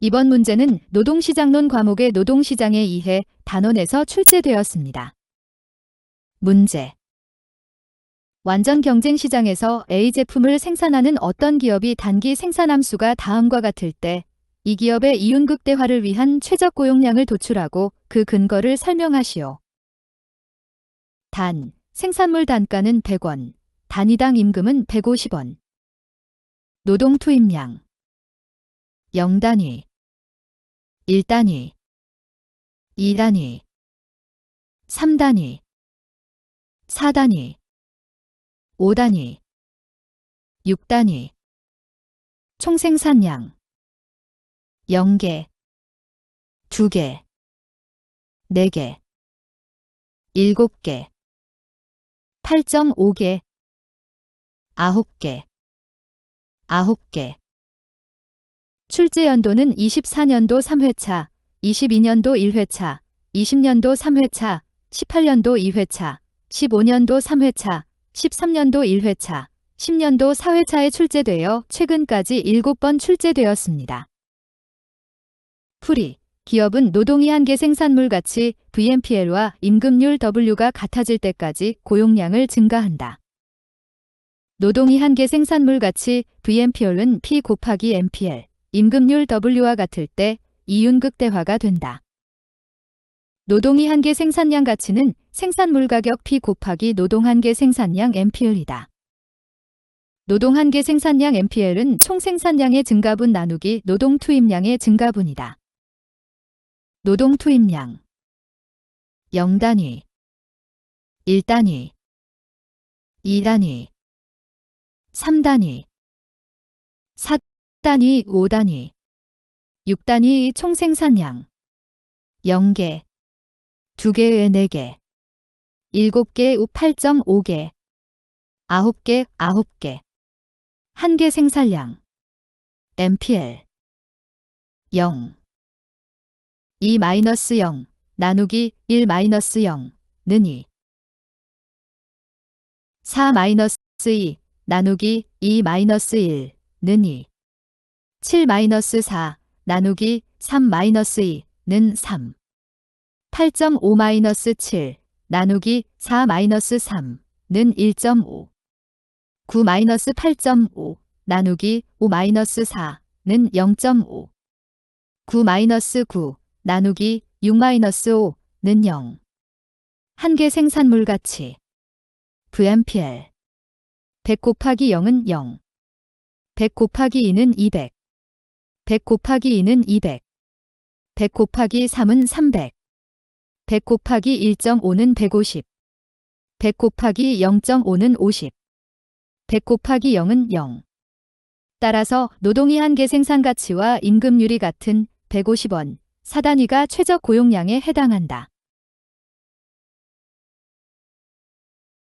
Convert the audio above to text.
이번 문제는 노동시장론 과목의 노동시장에 의해 단원에서 출제되었습니다. 문제. 완전 경쟁 시장에서 A 제품을 생산하는 어떤 기업이 단기 생산함수가 다음과 같을 때 이 기업의 이윤 극대화를 위한 최적 고용량을 도출하고 그 근거를 설명하시오. 단, 생산물 단가는 100원, 단위당 임금은 150원. 노동 투입량 0단위 1단위 2단위 3단위 4단위 5단위 6단위 총생산량 0개 2개 4개 7개 8.5개 9개 9개 출제 연도는 24년도 3회차, 22년도 1회차, 20년도 3회차, 18년도 2회차, 15년도 3회차, 13년도 1회차, 10년도 4회차에 출제되어 최근까지 7번 출제되었습니다. 풀이 기업은 노동이 한계 생산물 가치 VMPL과 임금률 W가 같아질 때까지 고용량을 증가한다. 노동이 한계 생산물 가치 VMPL은 P 곱하기 MPL, 임금률 W와 같을 때 이윤 극대화가 된다. 노동이 한계 생산량 가치는 생산물 가격 P 곱하기 노동 한계 생산량 MPL이다. 노동 한계 생산량 MPL은 총 생산량의 증가분 나누기 노동 투입량의 증가분이다. 노동 투입량 0단위 1단위 2단위 3단위 4 단위 5단위. 6단위 총 생산량 0개. 2개의 4개 7개 우 8.5개. 9개 9개. 한개 생산량 MPL 0 2 마이너스 0 나누기 1 마이너스 0는 2 4 마이너스 2 나누기 2 마이너스 1는 2 7 마이너스 4 나누기 3 마이너스 2는 3 8.5 마이너스 7 나누기 4 마이너스 3는 1.5 9 마이너스 8.5 나누기 5 마이너스 4는 0.5 9 마이너스 9 나누기 6 마이너스 5는 0 한 개 생산물 가치 VMPL 100 곱하기 0은 0 100 곱하기 2는 200 100 곱하기 2는 200 100 곱하기 3은 300 100 곱하기 1.5는 150 100 곱하기 0.5는 50 100 곱하기 0은 0 따라서 노동이 한계 생산 가치와 임금률이 같은 150원, 4단위가 최저 고용량에 해당한다.